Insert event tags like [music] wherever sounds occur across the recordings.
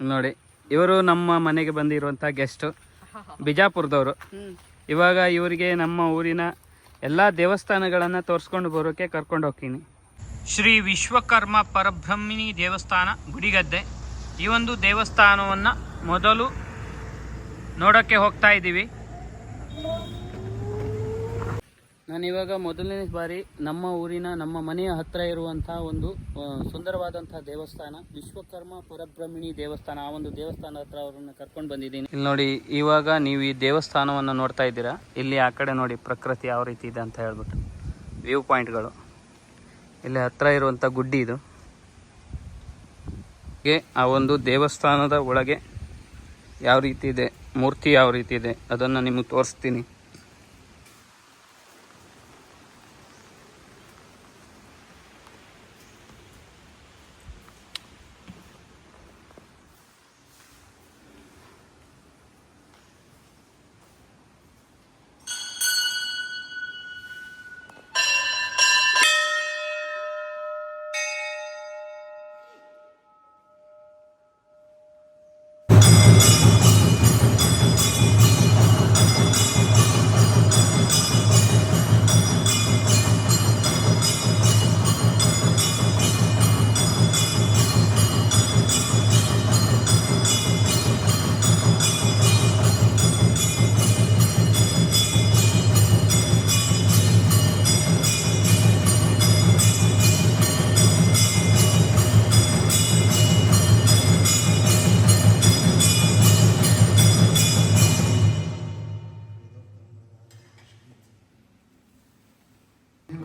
ನೋಡಿ, ಇವರು ನಮ್ಮ ಮನೆಗೆ ಬಂದಿರುವಂಥ ಗೆಸ್ಟು ಬಿಜಾಪುರದವರು. ಇವಾಗ ಇವರಿಗೆ ನಮ್ಮ ಊರಿನ ಎಲ್ಲ ದೇವಸ್ಥಾನಗಳನ್ನು ತೋರಿಸ್ಕೊಂಡು ಬರೋಕ್ಕೆ ಕರ್ಕೊಂಡು ಹೋಗ್ತೀನಿ. ಶ್ರೀ ವಿಶ್ವಕರ್ಮ ಪರಬ್ರಹ್ಮಿಣಿ ದೇವಸ್ಥಾನ, ಗುಡಿಗದ್ದೆ. ಈ ಒಂದು ದೇವಸ್ಥಾನವನ್ನು ಮೊದಲು ನೋಡೋಕ್ಕೆ ಹೋಗ್ತಾ ಇದ್ದೀವಿ ನಾನಿವಾಗ ಮೊದಲನೇ ಬಾರಿ ನಮ್ಮ ಊರಿನ, ನಮ್ಮ ಮನೆಯ ಹತ್ತಿರ ಇರುವಂತಹ ಒಂದು ಸುಂದರವಾದಂತಹ ದೇವಸ್ಥಾನ, ವಿಶ್ವಕರ್ಮ ಪುರಬ್ರಹ್ಮಿಣಿ ದೇವಸ್ಥಾನ, ಆ ಒಂದು ದೇವಸ್ಥಾನ ಹತ್ರ ಅವರನ್ನು ಕರ್ಕೊಂಡು ಬಂದಿದ್ದೀನಿ. ಇಲ್ಲಿ ನೋಡಿ, ಇವಾಗ ನೀವು ಈ ದೇವಸ್ಥಾನವನ್ನು ನೋಡ್ತಾ ಇದ್ದೀರಾ? ಇಲ್ಲಿ ಆ ಕಡೆ ನೋಡಿ, ಪ್ರಕೃತಿ ಯಾವ ರೀತಿ ಇದೆ ಅಂತ ಹೇಳ್ಬಿಟ್ಟು. ವ್ಯೂ ಪಾಯಿಂಟ್ಗಳು ಇಲ್ಲಿ ಹತ್ರ ಇರುವಂಥ ಗುಡ್ಡಿ ಇದು. ಆ ಒಂದು ದೇವಸ್ಥಾನದ ಒಳಗೆ ಯಾವ ರೀತಿ ಇದೆ, ಮೂರ್ತಿ ಯಾವ ರೀತಿ ಇದೆ, ಅದನ್ನು ನಿಮಗೆ ತೋರಿಸ್ತೀನಿ.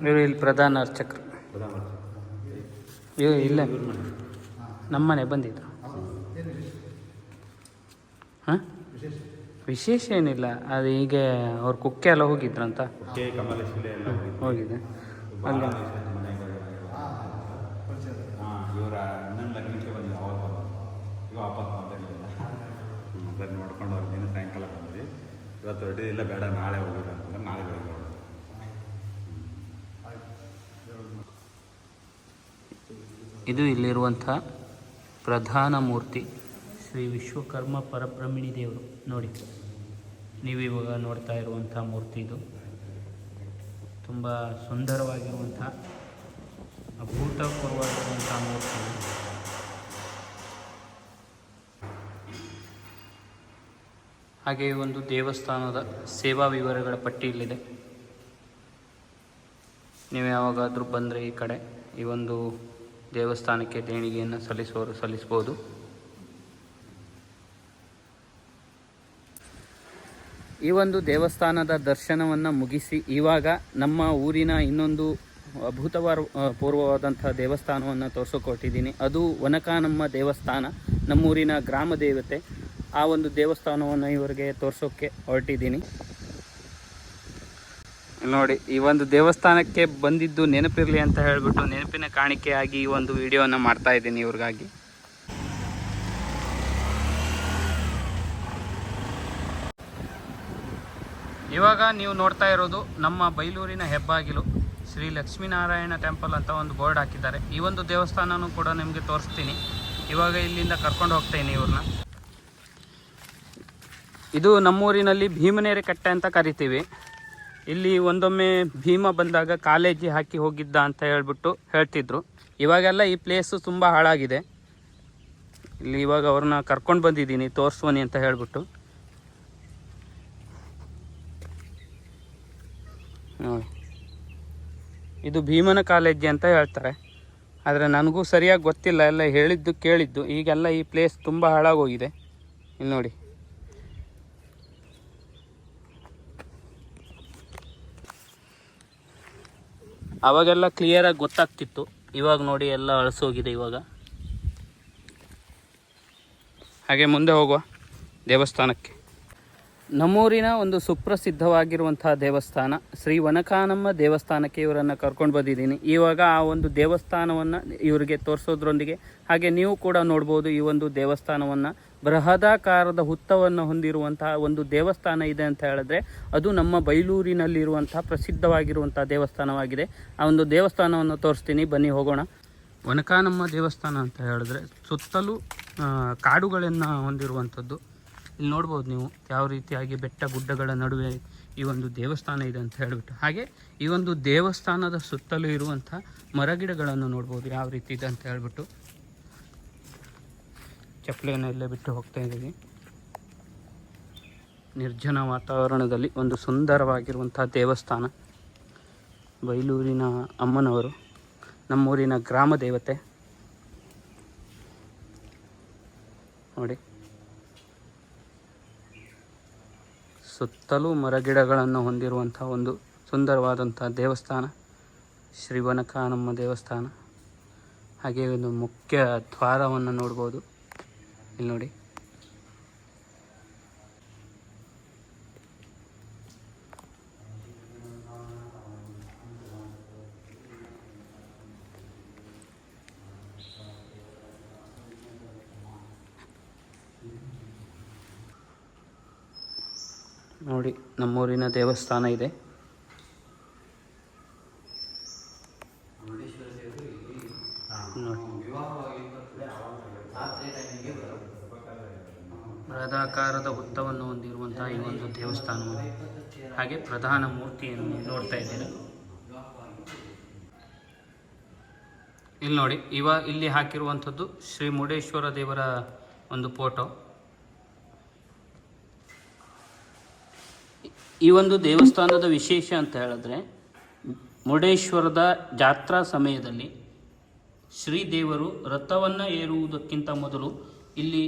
ಇವರು ಇಲ್ಲಿ ಪ್ರಧಾನ ಅರ್ಚಕರು. ಇವ್ ಇಲ್ಲ. ನಮ್ಮನೆ ಬಂದಿದ್ದು. ಹಾಂ? ವಿಶೇಷ ಏನಿಲ್ಲ. ಅದು ಹೀಗೆ ಅವ್ರು ಕುಕ್ಕೆ ಎಲ್ಲ ಹೋಗಿದ್ರಂತ. ಹೋಗಿದೆ. ಅಲ್ಲಿ ಹಾಂ ಇವರ ಅಣ್ಣನ ಲಗ್ನಕ್ಕೆ ಬಂದಿದ್ದು ಅವಾಗ ಈಗ ವಾಪಸ್ ಮಾತಾಡಲಿಲ್ಲ ಅದನ್ನು ನೋಡ್ಕೊಂಡು ಅವ್ರ ದಿನ ಸಾಯಂಕಾಲ ಬಂದ್ವಿ ಇವತ್ತು ಹೊರಟಿ ಇಲ್ಲ ಬೇಡ ನಾಳೆ ಹೋಗಿರ ಅಂತಂದ್ರೆ ನಾಳೆ ಬೆಳಗ್ಗೆ ಹೊರಟು ಇದು ಇಲ್ಲಿರುವಂಥ ಪ್ರಧಾನ ಮೂರ್ತಿ ಶ್ರೀ ವಿಶ್ವಕರ್ಮ ಪರಬ್ರಹ್ಮಿಣಿ ದೇವರು. ನೋಡಿ ನೀವು ಇವಾಗ ನೋಡ್ತಾ ಇರುವಂಥ ಮೂರ್ತಿ ಇದು. ತುಂಬ ಸುಂದರವಾಗಿರುವಂಥ, ಅಭೂತಪೂರ್ವವಾಗಿರುವಂಥ ಮೂರ್ತಿ. ಹಾಗೆ ಒಂದು ದೇವಸ್ಥಾನದ ಸೇವಾ ವಿವರಗಳ ಪಟ್ಟಿ ಇಲ್ಲಿದೆ. ನೀವು ಯಾವಾಗಾದರೂ ಬಂದರೆ ಈ ಕಡೆ ಈ ಒಂದು ದೇವಸ್ಥಾನಕ್ಕೆ ದೇಣಿಗೆಯನ್ನು ಸಲ್ಲಿಸುವವರು ಸಲ್ಲಿಸ್ಬೋದು. ಈ ಒಂದು ದೇವಸ್ಥಾನದ ದರ್ಶನವನ್ನು ಮುಗಿಸಿ ಇವಾಗ ನಮ್ಮ ಊರಿನ ಇನ್ನೊಂದು ಅಭೂತವಾರ ಪೂರ್ವವಾದಂಥ ದೇವಸ್ಥಾನವನ್ನು ತೋರಿಸಿಕೊಟ್ಟಿದ್ದೀನಿ. ಅದು ಒನಕಾನಮ್ಮ ದೇವಸ್ಥಾನ. ನಮ್ಮೂರಿನ ಗ್ರಾಮ ದೇವತೆ ಆ ಒಂದು ದೇವಸ್ಥಾನವನ್ನು ಇವರಿಗೆ ತೋರಿಸೋಕ್ಕೆ ಹೊರಟಿದ್ದೀನಿ. ನೋಡಿ, ಈ ಒಂದು ದೇವಸ್ಥಾನಕ್ಕೆ ಬಂದಿದ್ದು ನೆನಪಿರಲಿ ಅಂತ ಹೇಳಿಬಿಟ್ಟು ನೆನಪಿನ ಕಾಣಿಕೆಯಾಗಿ ಈ ಒಂದು ವಿಡಿಯೋನ ಮಾಡ್ತಾ ಇದ್ದೀನಿ ಇವ್ರಿಗಾಗಿ. ಇವಾಗ ನೀವು ನೋಡ್ತಾ ಇರೋದು ನಮ್ಮ ಬೈಲೂರಿನ ಹೆಬ್ಬಾಗಿಲು. ಶ್ರೀ ಲಕ್ಷ್ಮೀನಾರಾಯಣ ಟೆಂಪಲ್ ಅಂತ ಒಂದು ಬೋರ್ಡ್ ಹಾಕಿದ್ದಾರೆ. ಈ ಒಂದು ದೇವಸ್ಥಾನನೂ ಕೂಡ ನಿಮಗೆ ತೋರಿಸ್ತೀನಿ. ಇವಾಗ ಇಲ್ಲಿಂದ ಕರ್ಕೊಂಡು ಹೋಗ್ತೀನಿ ಇವ್ರನ್ನ. ಇದು ನಮ್ಮೂರಿನಲ್ಲಿ ಭೀಮನೇರೆ ಕಟ್ಟೆ ಅಂತ ಕರಿತೀವಿ. ಇಲ್ಲಿ ಒಂದೊಮ್ಮೆ ಭೀಮ ಬಂದಾಗ ಕಾಲೇಜಿ ಹಾಕಿ ಹೋಗಿದ್ದ ಅಂತ ಹೇಳ್ಬಿಟ್ಟು ಹೇಳ್ತಿದ್ರು. ಇವಾಗೆಲ್ಲ ಈ ಪ್ಲೇಸು ತುಂಬ ಹಾಳಾಗಿದೆ. ಇಲ್ಲಿ ಇವಾಗ ಅವ್ರನ್ನ ಕರ್ಕೊಂಡು ಬಂದಿದ್ದೀನಿ, ತೋರಿಸುವನಿ ಅಂತ ಹೇಳ್ಬಿಟ್ಟು. ಇದು ಭೀಮನ ಕಾಲೇಜಿ ಅಂತ ಹೇಳ್ತಾರೆ. ಆದರೆ ನನಗೂ ಸರಿಯಾಗಿ ಗೊತ್ತಿಲ್ಲ, ಎಲ್ಲ ಹೇಳಿದ್ದು ಕೇಳಿದ್ದು. ಈಗೆಲ್ಲ ಈ ಪ್ಲೇಸ್ ತುಂಬ ಹಾಳಾಗೋಗಿದೆ ಇಲ್ಲಿ ನೋಡಿ. ಅವಾಗೆಲ್ಲ ಕ್ಲಿಯರಾಗಿ ಗೊತ್ತಾಗ್ತಿತ್ತು. ಇವಾಗ ನೋಡಿ ಎಲ್ಲ ಅಳಸೋಗಿದೆ ಇವಾಗ. ಹಾಗೆ ಮುಂದೆ ಹೋಗುವ ದೇವಸ್ಥಾನಕ್ಕೆ. ನಮ್ಮೂರಿನ ಒಂದು ಸುಪ್ರಸಿದ್ಧವಾಗಿರುವಂತಹ ದೇವಸ್ಥಾನ ಶ್ರೀ ವನಕಾನಮ್ಮ ದೇವಸ್ಥಾನಕ್ಕೆ ಇವರನ್ನು ಕರ್ಕೊಂಡು ಬಂದಿದ್ದೀನಿ. ಇವಾಗ ಆ ಒಂದು ದೇವಸ್ಥಾನವನ್ನು ಇವರಿಗೆ ತೋರಿಸೋದ್ರೊಂದಿಗೆ ಹಾಗೆ ನೀವು ಕೂಡ ನೋಡ್ಬೋದು ಈ ಒಂದು ದೇವಸ್ಥಾನವನ್ನು ಬೃಹದಾಕಾರದ ಹುತ್ತವನ್ನು ಹೊಂದಿರುವಂತಹ ಒಂದು ದೇವಸ್ಥಾನ ಇದೆ ಅಂತ ಹೇಳಿದ್ರೆ ಅದು ನಮ್ಮ ಬೈಲೂರಿನಲ್ಲಿರುವಂತಹ ಪ್ರಸಿದ್ಧವಾಗಿರುವಂತಹ ದೇವಸ್ಥಾನವಾಗಿದೆ. ಆ ಒಂದು ದೇವಸ್ಥಾನವನ್ನು ತೋರಿಸ್ತೀನಿ. ಬನ್ನಿ, ಹೋಗೋಣ. ಒನಕಾನಮ್ಮ ದೇವಸ್ಥಾನ ಅಂತ ಹೇಳಿದ್ರೆ ಸುತ್ತಲೂ ಕಾಡುಗಳನ್ನು ಹೊಂದಿರುವಂಥದ್ದು. ಇಲ್ಲಿ ನೋಡ್ಬೋದು ನೀವು ಯಾವ ರೀತಿಯಾಗಿ ಬೆಟ್ಟ ಗುಡ್ಡಗಳ ನಡುವೆ ಈ ಒಂದು ದೇವಸ್ಥಾನ ಇದೆ ಅಂತ ಹೇಳಿಬಿಟ್ಟು. ಹಾಗೆ ಈ ಒಂದು ದೇವಸ್ಥಾನದ ಸುತ್ತಲೂ ಇರುವಂಥ ಮರಗಿಡಗಳನ್ನು ನೋಡ್ಬೋದು. ಯಾವ ರೀತಿ ಇದೆ ಅಂತ ಹೇಳ್ಬಿಟ್ಟು. ಚಪ್ಪಲಿಯನ್ನು ಇಲ್ಲೇ ಬಿಟ್ಟು ಹೋಗ್ತಾ ಇದ್ದೀವಿ. ನಿರ್ಜನ ವಾತಾವರಣದಲ್ಲಿ ಒಂದು ಸುಂದರವಾಗಿರುವಂಥ ದೇವಸ್ಥಾನ. ಬೈಲೂರಿನ ಅಮ್ಮನವರು, ನಮ್ಮೂರಿನ ಗ್ರಾಮ ದೇವತೆ. ನೋಡಿ. ಸುತ್ತಲೂ ಮರಗಿಡಗಳನ್ನು ಹೊಂದಿರುವಂಥ ಒಂದು ಸುಂದರವಾದಂಥ ದೇವಸ್ಥಾನ. ಶ್ರೀವನಕಾನಮ್ಮ ದೇವಸ್ಥಾನ. ಹಾಗೆ ಒಂದು ಮುಖ್ಯ ದ್ವಾರವನ್ನು ನೋಡ್ಬೋದು. ಇಲ್ಲಿ ನೋಡಿ. ನೋಡಿ ನಮ್ಮೂರಿನ ದೇವಸ್ಥಾನ ಇದೆ ನೋಡಿ. ಬೃಹದಾಕಾರದ ಹುತ್ತವನ್ನು ಹೊಂದಿರುವಂತಹ ಈ ಒಂದು ದೇವಸ್ಥಾನವು ಹಾಗೆ ಪ್ರಧಾನ ಮೂರ್ತಿಯನ್ನು ನೋಡ್ತಾ ಇದ್ದೀರಾ ಇಲ್ಲಿ ನೋಡಿ, ಇವ ಇಲ್ಲಿ ಹಾಕಿರುವಂಥದ್ದು ಶ್ರೀ ಮುರುಡೇಶ್ವರ ದೇವರ ಒಂದು ಫೋಟೋ. ಈ ಒಂದು ದೇವಸ್ಥಾನದ ವಿಶೇಷ ಅಂತ ಹೇಳಿದ್ರೆ, ಮುರುಡೇಶ್ವರದ ಜಾತ್ರಾ ಸಮಯದಲ್ಲಿ ಶ್ರೀದೇವರು ರಥವನ್ನು ಏರುವುದಕ್ಕಿಂತ ಮೊದಲು ಇಲ್ಲಿ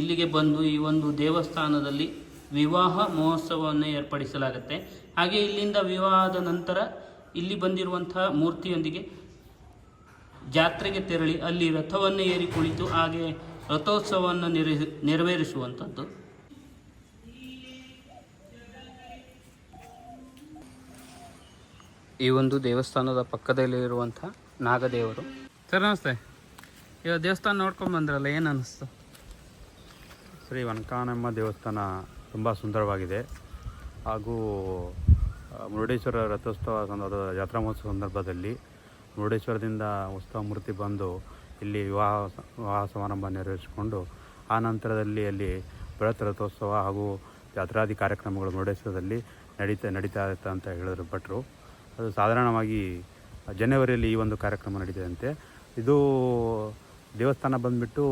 ಇಲ್ಲಿಗೆ ಬಂದು ಈ ಒಂದು ದೇವಸ್ಥಾನದಲ್ಲಿ ವಿವಾಹ ಮಹೋತ್ಸವವನ್ನು ಏರ್ಪಡಿಸಲಾಗುತ್ತೆ. ಹಾಗೆ ಇಲ್ಲಿಂದ ವಿವಾಹದ ನಂತರ ಇಲ್ಲಿ ಬಂದಿರುವಂತಹ ಮೂರ್ತಿಯೊಂದಿಗೆ ಜಾತ್ರೆಗೆ ತೆರಳಿ ಅಲ್ಲಿ ರಥವನ್ನು ಏರಿ ಕುಳಿತು ಹಾಗೆ ರಥೋತ್ಸವವನ್ನು ನೆರೆ ನೆರವೇರಿಸುವಂಥದ್ದು. ಈ ಒಂದು ದೇವಸ್ಥಾನದ ಪಕ್ಕದಲ್ಲಿ ಇರುವಂಥ ನಾಗದೇವರು. ಸರ್ ನಮಸ್ತೆ. ಇವಾಗ ದೇವಸ್ಥಾನ ನೋಡ್ಕೊಂಡ್ ಬಂದ್ರಲ್ಲ ಏನು ಅನ್ನಿಸ್ತು ಶ್ರೀ ವನಕಾನಮ್ಮ ದೇವಸ್ಥಾನ. ತುಂಬ ಸುಂದರವಾಗಿದೆ. ಹಾಗೂ ಮುರುಡೇಶ್ವರ ರಥೋತ್ಸವ ಸಂದರ್ಭ, ಜಾತ್ರಾ ಮಹೋತ್ಸವ ಸಂದರ್ಭದಲ್ಲಿ ಮುರುಡೇಶ್ವರದಿಂದ ಉತ್ಸವ ಮೂರ್ತಿ ಬಂದು ಇಲ್ಲಿ ವಿವಾಹ ವಿವಾಹ ಸಮಾರಂಭ ನೆರವೇರಿಸಿಕೊಂಡು, ಆ ನಂತರದಲ್ಲಿ ಅಲ್ಲಿ ಬೃಹತ್ ರಥೋತ್ಸವ ಹಾಗೂ ಜಾತ್ರಾದಿ ಕಾರ್ಯಕ್ರಮಗಳು ಮುರುಡೇಶ್ವರದಲ್ಲಿ ನಡೀತಾ ನಡೀತಾ ಇರುತ್ತೆ ಅಂತ ಹೇಳಿದ್ರು ಭಟ್ರು. ಅದು ಸಾಧಾರಣವಾಗಿ ಜನವರಿಯಲ್ಲಿ ಈ ಒಂದು ಕಾರ್ಯಕ್ರಮ ನಡೀತದಂತೆ. ಇದು ದೇವಸ್ಥಾನ ಬಂದುಬಿಟ್ಟು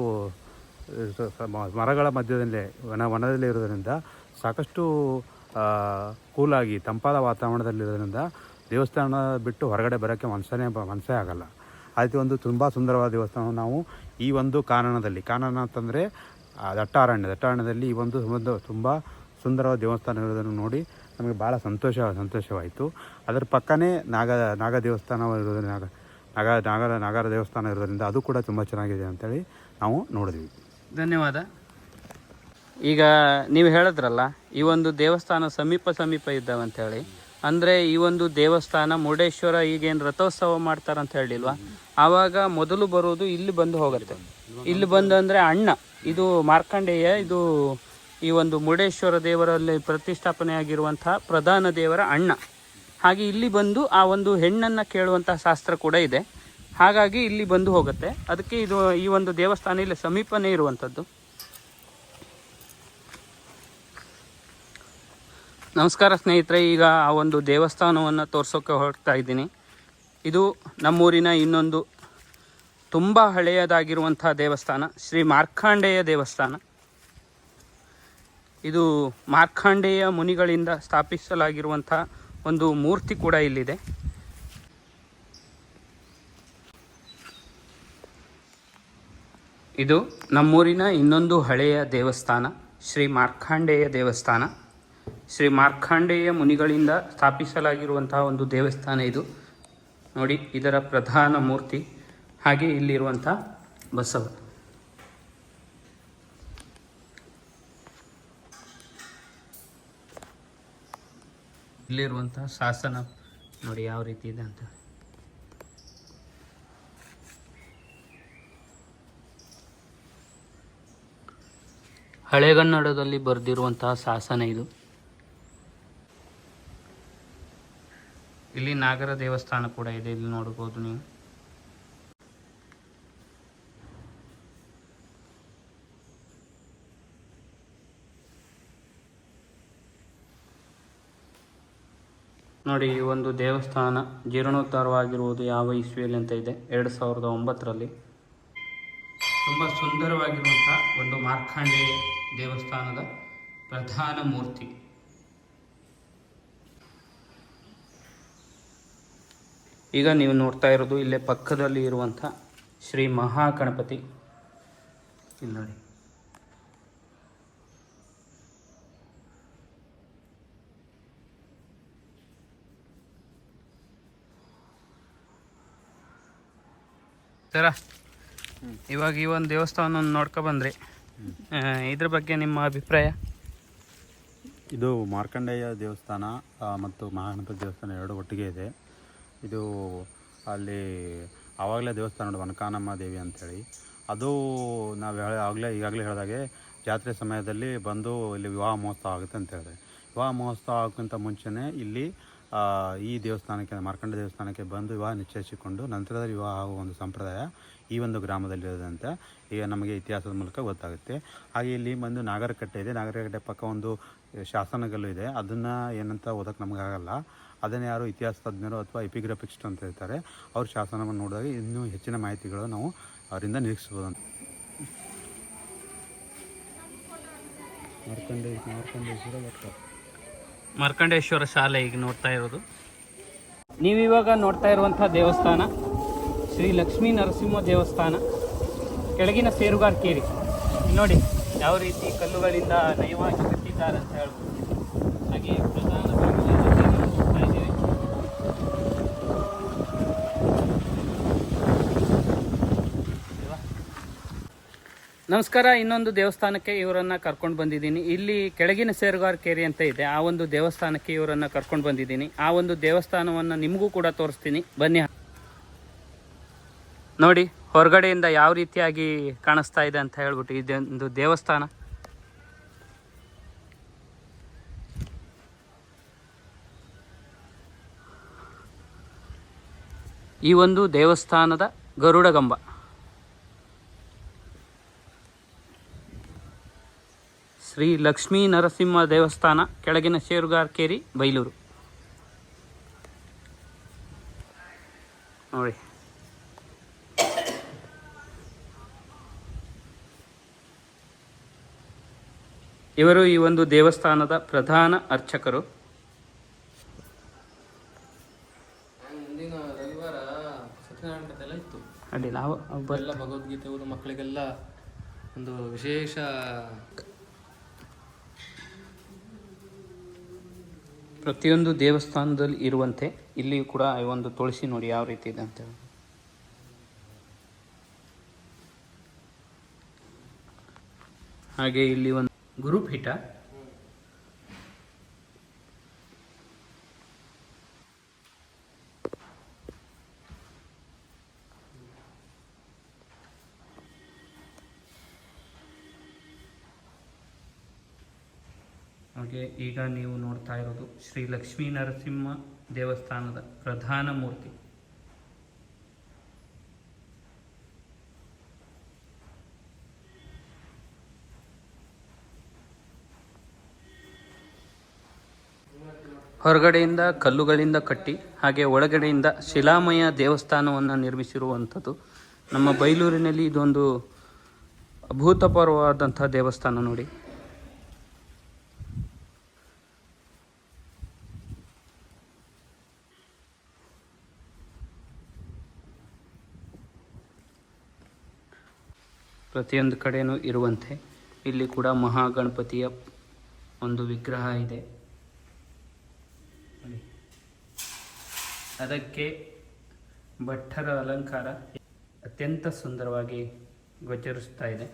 ಮರಗಳ ಮಧ್ಯದಲ್ಲೇ, ವನ, ವನದಲ್ಲಿ ಇರೋದರಿಂದ ಸಾಕಷ್ಟು ಕೂಲಾಗಿ, ತಂಪಾದ ವಾತಾವರಣದಲ್ಲಿರೋದ್ರಿಂದ ದೇವಸ್ಥಾನ ಬಿಟ್ಟು ಹೊರಗಡೆ ಬರೋಕ್ಕೆ ಮನಸ್ಸೇ ಮನಸ್ಸೇ ಆಗಲ್ಲ. ಅದಕ್ಕೆ ಒಂದು ತುಂಬ ಸುಂದರವಾದ ದೇವಸ್ಥಾನ ನಾವು ಈ ಒಂದು ಕಾನನದಲ್ಲಿ, ಕಾನನ ಅಂತಂದರೆ ದಟ್ಟಾರಣ್ಯ, ದಟ್ಟಾರಣ್ಯದಲ್ಲಿ ಈ ಒಂದು ಒಂದು ತುಂಬ ಸುಂದರವಾದ ದೇವಸ್ಥಾನ ಇರೋದನ್ನು ನೋಡಿ ನಮಗೆ ಭಾಳ ಸಂತೋಷ, ಸಂತೋಷವಾಯಿತು. ಅದರ ಪಕ್ಕನೇ ನಾಗ ನಾಗ ದೇವಸ್ಥಾನ ಇರೋದ್ರಿಂದ ನಾಗ ನಾಗ, ನಾಗರ ನಾಗರ ದೇವಸ್ಥಾನ ಇರೋದ್ರಿಂದ ಅದು ಕೂಡ ತುಂಬ ಚೆನ್ನಾಗಿದೆ ಅಂತೇಳಿ ನಾವು ನೋಡಿದ್ವಿ. ಧನ್ಯವಾದ. ಈಗ ನೀವು ಹೇಳಿದ್ರಲ್ಲ, ಈ ಒಂದು ದೇವಸ್ಥಾನ ಸಮೀಪ ಸಮೀಪ ಇದ್ದಾವಂತ ಹೇಳಿ ಅಂದರೆ ಈ ಒಂದು ದೇವಸ್ಥಾನ ಮುರುಡೇಶ್ವರ ಈಗೇನು ರಥೋತ್ಸವ ಮಾಡ್ತಾರಂತ ಹೇಳಿಲ್ವಾ? ಆವಾಗ ಮೊದಲು ಬರೋದು ಇಲ್ಲಿ ಬಂದು ಹೋಗುತ್ತೆ. ಇಲ್ಲಿ ಬಂದು ಅಂದರೆ ಅಣ್ಣ, ಇದು ಮಾರ್ಕಂಡೇಯ, ಇದು ಈ ಒಂದು ಮುರುಡೇಶ್ವರ ದೇವರಲ್ಲಿ ಪ್ರತಿಷ್ಠಾಪನೆ ಆಗಿರುವಂತಹ ಪ್ರಧಾನ ದೇವರ ಅಣ್ಣ. ಹಾಗೆ ಇಲ್ಲಿ ಬಂದು ಆ ಒಂದು ಹೆಣ್ಣನ್ನು ಕೇಳುವಂತಹ ಶಾಸ್ತ್ರ ಕೂಡ ಇದೆ. ಹಾಗಾಗಿ ಇಲ್ಲಿ ಬಂದು ಹೋಗುತ್ತೆ. ಅದಕ್ಕೆ ಇದು ಈ ಒಂದು ದೇವಸ್ಥಾನ ಇಲ್ಲಿ ಸಮೀಪನೇ ಇರುವಂಥದ್ದು. ನಮಸ್ಕಾರ ಸ್ನೇಹಿತರೆ, ಈಗ ಆ ಒಂದು ದೇವಸ್ಥಾನವನ್ನು ತೋರಿಸೋಕ್ಕೆ ಹೊರಡ್ತಾ ಇದ್ದೀನಿ. ಇದು ನಮ್ಮೂರಿನ ಇನ್ನೊಂದು ತುಂಬ ಹಳೆಯದಾಗಿರುವಂಥ ದೇವಸ್ಥಾನ, ಶ್ರೀ ಮಾರ್ಕಾಂಡೇಯ ದೇವಸ್ಥಾನ. ಇದು ಮಾರ್ಕಾಂಡೇಯ ಮುನಿಗಳಿಂದ ಸ್ಥಾಪಿಸಲಾಗಿರುವಂಥ ಒಂದು ಮೂರ್ತಿ ಕೂಡ ಇಲ್ಲಿದೆ. ಇದು ನಮ್ಮೂರಿನ ಇನ್ನೊಂದು ಹಳೆಯ ದೇವಸ್ಥಾನ, ಶ್ರೀ ಮಾರ್ಕಾಂಡೇಯ ದೇವಸ್ಥಾನ. ಶ್ರೀ ಮಾರ್ಕಾಂಡೇಯ ಮುನಿಗಳಿಂದ ಸ್ಥಾಪಿಸಲಾಗಿರುವಂತಹ ಒಂದು ದೇವಸ್ಥಾನ ಇದು. ನೋಡಿ, ಇದರ ಪ್ರಧಾನ ಮೂರ್ತಿ, ಹಾಗೆ ಇಲ್ಲಿರುವಂಥ ಬಸವ. ಇಲ್ಲಿರುವಂತಹ ಶಾಸನ ನೋಡಿ ಯಾವ ರೀತಿ ಇದೆ ಅಂತ. ಹಳೆಗನ್ನಡದಲ್ಲಿ ಬರೆದಿರುವಂತಹ ಶಾಸನ ಇದು. ಇಲ್ಲಿ ನಾಗರ ದೇವಸ್ಥಾನ ಕೂಡ ಇದೆ, ಇಲ್ಲಿ ನೋಡಬಹುದು ನೀವು. ನೋಡಿ, ಈ ಒಂದು ದೇವಸ್ಥಾನ ಜೀರ್ಣೋದ್ಧಾರವಾಗಿರುವುದು ಯಾವ ಇಸ್ವಿಯಲ್ಲಿ ಅಂತ ಇದೆ? ಎರಡು ಸಾವಿರದ ಒಂಬತ್ತರಲ್ಲಿ. ತುಂಬ ಸುಂದರವಾಗಿರುವಂಥ ಒಂದು ಮಾರ್ಕಾಂಡೇಯ ದೇವಸ್ಥಾನದ ಪ್ರಧಾನ ಮೂರ್ತಿ. ಈಗ ನೀವು ನೋಡ್ತಾ ಇರೋದು ಇಲ್ಲೇ ಪಕ್ಕದಲ್ಲಿ ಇರುವಂಥ ಶ್ರೀ ಮಹಾಗಣಪತಿ. ಇಲ್ಲಿ ನೋಡಿ. ಸರ ಇವಾಗ ಈ ಒಂದು ದೇವಸ್ಥಾನವನ್ನು ನೋಡ್ಕೊ ಬಂದ್ರಿ. ಇದ್ರ ಬಗ್ಗೆ ನಿಮ್ಮ ಅಭಿಪ್ರಾಯ? ಇದು ಮಾರ್ಕಂಡೇಯ ದೇವಸ್ಥಾನ ಮತ್ತು ಮಹಾಗಣಪತಿ ದೇವಸ್ಥಾನ ಎರಡು ಒಟ್ಟಿಗೆ ಇದೆ. ಇದು ಅಲ್ಲಿ ಆವಾಗಲೇ ದೇವಸ್ಥಾನ ನೋಡಿ, ವನಕಾನಮ್ಮ ದೇವಿ ಅಂಥೇಳಿ ಅದು ನಾವು ಹೇಳ, ಆಗಲೇ ಈಗಾಗಲೇ ಹೇಳಿದಾಗೆ ಜಾತ್ರೆ ಸಮಯದಲ್ಲಿ ಬಂದು ಇಲ್ಲಿ ವಿವಾಹ ಮಹೋತ್ಸವ ಆಗುತ್ತೆ ಅಂತ ಹೇಳಿದೆ ವಿವಾಹ ಮಹೋತ್ಸವ ಆಗೋಕ್ಕಿಂತ ಮುಂಚೆನೇ ಇಲ್ಲಿ ಈ ದೇವಸ್ಥಾನಕ್ಕೆ ಮಾರ್ಕಂಡ ದೇವಸ್ಥಾನಕ್ಕೆ ಬಂದು ವಿವಾಹ ನಿಶ್ಚಯಿಸಿಕೊಂಡು ನಂತರದಲ್ಲಿ ವಿವಾಹ ಆಗುವ ಒಂದು ಸಂಪ್ರದಾಯ ಈ ಒಂದು ಗ್ರಾಮದಲ್ಲಿರೋದಂತ ಈಗ ನಮಗೆ ಇತಿಹಾಸದ ಮೂಲಕ ಗೊತ್ತಾಗುತ್ತೆ. ಹಾಗೆ ಇಲ್ಲಿ ಒಂದು ನಾಗರಕಟ್ಟೆ ಇದೆ. ನಾಗರಕಟ್ಟೆ ಪಕ್ಕ ಒಂದು ಶಾಸನಗಲ್ಲು ಇದೆ. ಅದನ್ನು ಏನಂತ ಓದಕ್ಕೆ ನಮಗಾಗಲ್ಲ. ಅದನ್ನು ಯಾರು ಇತಿಹಾಸ ತಜ್ಞರು ಅಥವಾ ಎಪಿಗ್ರಾಫಿಕ್ಸ್ಟ್ ಅಂತ ಹೇಳ್ತಾರೆ. ಅವ್ರ ಶಾಸನವನ್ನು ನೋಡಿದಾಗ ಇನ್ನೂ ಹೆಚ್ಚಿನ ಮಾಹಿತಿಗಳು ನಾವು ಅವರಿಂದ ನಿರೀಕ್ಷಿಸ್ಬೋದು ಅಂತ. ಮಾರ್ಕಂಡೇ ಮಾರ್ಕಂಡೇಶ್ವರ ಶಾಲೆ ಈಗ ನೋಡ್ತಾ ಇರೋದು. ನೀವಿವಾಗ ನೋಡ್ತಾ ಇರುವಂಥ ದೇವಸ್ಥಾನ ಶ್ರೀ ಲಕ್ಷ್ಮೀ ನರಸಿಂಹ ದೇವಸ್ಥಾನ. ಕೆಳಗಿನ ಸೇರುಗಾರ್ಕೇರಿ ಇಲ್ಲಿ ನೋಡಿ, ಯಾವ ರೀತಿ ಕಲ್ಲುಗಳಿಂದ ನಯವಾಗಿ ಕಟ್ಟಿದ್ದಾರೆ ಅಂತ ಹೇಳ್ಬೋದು. ಹಾಗೆ ಪ್ರಧಾನ ನಮಸ್ಕಾರ, ಇನ್ನೊಂದು ದೇವಸ್ಥಾನಕ್ಕೆ ಇವರನ್ನ ಕರ್ಕೊಂಡು ಬಂದಿದ್ದೀನಿ. ಇಲ್ಲಿ ಕೆಳಗಿನ ಸೇರುಗಾರಿಕೆರೆ ಅಂತ ಇದೆ. ಆ ಒಂದು ದೇವಸ್ಥಾನಕ್ಕೆ ಇವರನ್ನ ಕರ್ಕೊಂಡು ಬಂದಿದ್ದೀನಿ. ಆ ಒಂದು ದೇವಸ್ಥಾನವನ್ನು ನಿಮಗೂ ಕೂಡ ತೋರಿಸ್ತೀನಿ. ಬನ್ನಿ. ನೋಡಿ, ಹೊರಗಡೆಯಿಂದ ಯಾವ ರೀತಿಯಾಗಿ ಕಾಣಿಸ್ತಾ ಇದೆ ಅಂತ ಹೇಳ್ಬಿಟ್ಟು ಇದೊಂದು ದೇವಸ್ಥಾನ. ಈ ಒಂದು ದೇವಸ್ಥಾನದ ಗರುಡಗಂಬ ಶ್ರೀ ಲಕ್ಷ್ಮೀ ನರಸಿಂಹ ದೇವಸ್ಥಾನ, ಕೆಳಗಿನ ಶೇರುಗಾರ್ಕೇರಿ, ಬೈಲೂರು. ನೋಡಿ. ಇವರು ಈ ಒಂದು ದೇವಸ್ಥಾನದ ಪ್ರಧಾನ ಅರ್ಚಕರು. ಅಡ್ಡಿಲ್ಲ ಎಲ್ಲ ಭಗವದ್ಗೀತೆ ಓದು ಮಕ್ಕಳಿಗೆಲ್ಲ ಒಂದು ವಿಶೇಷ ಪ್ರತಿಯೊಂದು ದೇವಸ್ಥಾನದಲ್ಲಿ ಇರುವಂತೆ ಇಲ್ಲಿಯೂ ಕೂಡ ಈ ಒಂದು ತುಳಸಿ ನೋಡಿ ಯಾವ ರೀತಿ ಇದೆ ಅಂತ ಹೇಳಿ. ಹಾಗೆ ಇಲ್ಲಿ ಒಂದು ಗುರುಪೀಠ ಹಾಗೆ ಈಗ ನೀವು ನೋಡ್ತಾ ಇರೋದು ಶ್ರೀ ಲಕ್ಷ್ಮೀ ನರಸಿಂಹ ದೇವಸ್ಥಾನದ ಪ್ರಧಾನ ಮೂರ್ತಿ. ಹೊರಗಡೆಯಿಂದ ಕಲ್ಲುಗಳಿಂದ ಕಟ್ಟಿ, ಹಾಗೆ ಒಳಗಡೆಯಿಂದ ಶಿಲಾಮಯ ದೇವಸ್ಥಾನವನ್ನು ನಿರ್ಮಿಸಿರುವಂಥದ್ದು. ನಮ್ಮ ಬೈಲೂರಿನಲ್ಲಿ ಇದೊಂದು ಅಭೂತಪೂರ್ವವಾದಂಥ ದೇವಸ್ಥಾನ ನೋಡಿ. ಪ್ರತಿಯೊಂದು ಕಡೆಯೂ ಇರುವಂತೆ. ಇಲ್ಲಿ ಕೂಡ ಮಹಾಗಣಪತಿಯ ಒಂದು ವಿಗ್ರಹ ಇದೆ. ಅದಕ್ಕೆ ಭಟ್ಟರ ಅಲಂಕಾರ ಅತ್ಯಂತ ಸುಂದರವಾಗಿ ಗೋಚರಿಸ್ತಾ ಇದೆ.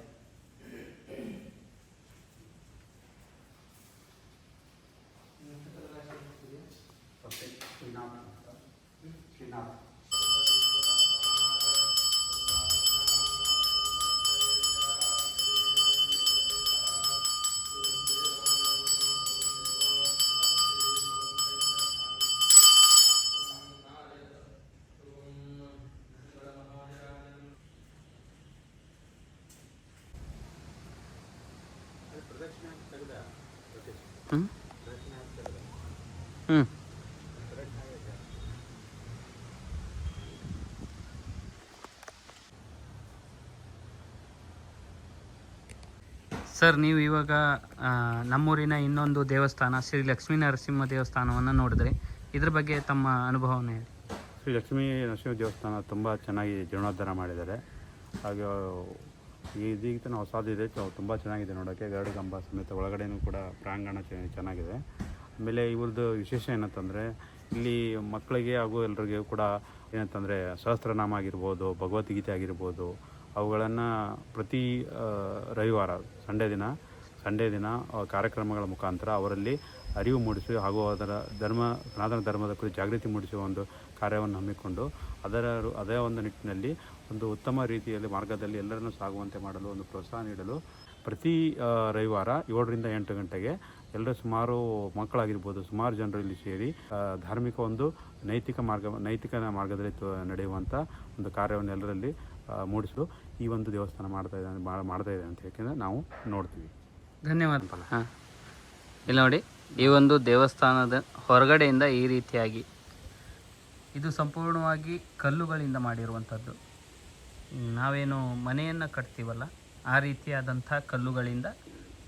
ಹ್ಮ್. ಸರ್, ನೀವು ಇವಾಗ ನಮ್ಮೂರಿನ ಇನ್ನೊಂದು ದೇವಸ್ಥಾನ, ಶ್ರೀ ಲಕ್ಷ್ಮೀ ನರಸಿಂಹ ದೇವಸ್ಥಾನವನ್ನು ನೋಡಿದ್ರಿ. ಇದ್ರ ಬಗ್ಗೆ ತಮ್ಮ ಅನುಭವನೇ ಹೇಳಿ. ಶ್ರೀ ಲಕ್ಷ್ಮೀ ನರಸಿಂಹ ದೇವಸ್ಥಾನ ತುಂಬ ಚೆನ್ನಾಗಿ ಜೀರ್ಣೋದ್ಧಾರ ಮಾಡಿದ್ದಾರೆ. ಹಾಗೆ ಇದೀಗ ನಾವು ಹೊಸದಿದೆ ತುಂಬ ಚೆನ್ನಾಗಿದೆ ನೋಡೋಕ್ಕೆ ಗರಡು ಕಂಬ ಸಮೇತ ಒಳಗಡೆನೂ ಕೂಡ ಪ್ರಾಂಗಣ ಚೆನ್ನಾಗಿದೆ. ಆಮೇಲೆ ಇವ್ರದ್ದು ವಿಶೇಷ ಏನಂತಂದರೆ, ಇಲ್ಲಿ ಮಕ್ಕಳಿಗೆ ಹಾಗೂ ಎಲ್ರಿಗೂ ಕೂಡ ಏನಂತಂದರೆ, ಸಹಸ್ರನಾಮ ಆಗಿರ್ಬೋದು, ಭಗವದ್ಗೀತೆ ಆಗಿರ್ಬೋದು, ಅವುಗಳನ್ನು ಪ್ರತಿ ರವಿವಾರ, ಸಂಡೇ ದಿನ ಸಂಡೇ ದಿನ ಕಾರ್ಯಕ್ರಮಗಳ ಮುಖಾಂತರ ಅವರಲ್ಲಿ ಅರಿವು ಮೂಡಿಸಿ ಹಾಗೂ ಅದರ ಧರ್ಮ, ಸನಾತನ ಧರ್ಮದ ಕುರಿತು ಜಾಗೃತಿ ಮೂಡಿಸುವ ಒಂದು ಕಾರ್ಯವನ್ನು ಹಮ್ಮಿಕೊಂಡು ಅದರ ಅದೇ ಒಂದು ನಿಟ್ಟಿನಲ್ಲಿ ಒಂದು ಉತ್ತಮ ರೀತಿಯಲ್ಲಿ ಮಾರ್ಗದಲ್ಲಿ ಎಲ್ಲರನ್ನೂ ಸಾಗುವಂತೆ ಮಾಡಲು ಒಂದು ಪ್ರೋತ್ಸಾಹ ನೀಡಲು ಪ್ರತಿ ರವಿವಾರ ಏಳರಿಂದ ಎಂಟು ಗಂಟೆಗೆ ಎಲ್ಲರೂ ಸುಮಾರು ಮಕ್ಕಳಾಗಿರ್ಬೋದು ಸುಮಾರು ಜನರು ಇಲ್ಲಿ ಸೇರಿ ಧಾರ್ಮಿಕ ಒಂದು ನೈತಿಕ ಮಾರ್ಗ ನೈತಿಕ ಮಾರ್ಗದಲ್ಲಿ ನಡೆಯುವಂಥ ಒಂದು ಕಾರ್ಯವನ್ನು ಎಲ್ಲರಲ್ಲಿ ಮೂಡಿಸಲು ಈ ಒಂದು ದೇವಸ್ಥಾನ ಮಾಡ್ತಾ ಇದೆ ಮಾ- ಮಾಡ್ತಾ ಇದೆ ಅಂತ ಯಾಕೆಂದರೆ ನಾವು ನೋಡ್ತೀವಿ. ಧನ್ಯವಾದ. ಹಾಂ. ಇಲ್ಲಿ ನೋಡಿ ಈ ಒಂದು ದೇವಸ್ಥಾನದ ಹೊರಗಡೆಯಿಂದ ಈ ರೀತಿಯಾಗಿ ಇದು ಸಂಪೂರ್ಣವಾಗಿ ಕಲ್ಲುಗಳಿಂದ ಮಾಡಿರುವಂಥದ್ದು. ನಾವೇನು ಮನೆಯನ್ನು ಕಟ್ತೀವಲ್ಲ, ಆ ರೀತಿಯಾದಂಥ ಕಲ್ಲುಗಳಿಂದ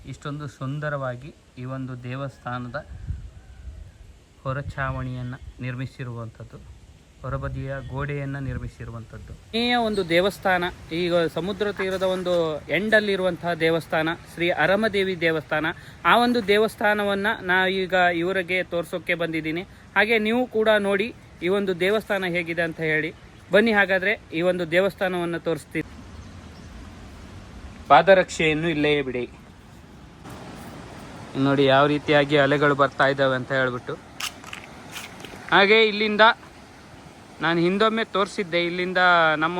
ಇಷ್ಟೊಂದು ಸುಂದರವಾಗಿ ಈ ಒಂದು ದೇವಸ್ಥಾನದ ಹೊರಛಾವಣಿಯನ್ನು ನಿರ್ಮಿಸಿರುವಂಥದ್ದು. ಹೊರಬದಿಯ ಗೋಡೆಯನ್ನು ನಿರ್ಮಿಸಿರುವಂಥದ್ದು. ಈ ಒಂದು ದೇವಸ್ಥಾನ, ಈಗ ಸಮುದ್ರ ತೀರದ ಒಂದು ಎಂಡಲ್ಲಿರುವಂತಹ ದೇವಸ್ಥಾನ, ಶ್ರೀ ಅರಮದೇವಿ ದೇವಸ್ಥಾನ. ಆ ಒಂದು ದೇವಸ್ಥಾನವನ್ನು ನಾವೀಗ ಇವರಿಗೆ ತೋರಿಸೋಕ್ಕೆ ಬಂದಿದ್ದೀನಿ. ಹಾಗೆ ನೀವು ಕೂಡ ನೋಡಿ ಈ ಒಂದು ದೇವಸ್ಥಾನ ಹೇಗಿದೆ ಅಂತ ಹೇಳಿ. ಬನ್ನಿ ಹಾಗಾದರೆ ಈ ಒಂದು ದೇವಸ್ಥಾನವನ್ನು ತೋರಿಸ್ತೀನಿ. ಪಾದರಕ್ಷೆಯನ್ನು ಇಲ್ಲೇ ಬಿಡಿ. ನೋಡಿ ಯಾವ ರೀತಿಯಾಗಿ ಅಲೆಗಳು ಬರ್ತಾ ಇದ್ದಾವೆ ಅಂತ ಹೇಳ್ಬಿಟ್ಟು. ಹಾಗೆ ಇಲ್ಲಿಂದ ನಾನು ಹಿಂದೊಮ್ಮೆ ತೋರಿಸಿದ್ದೆ, ಇಲ್ಲಿಂದ ನಮ್ಮ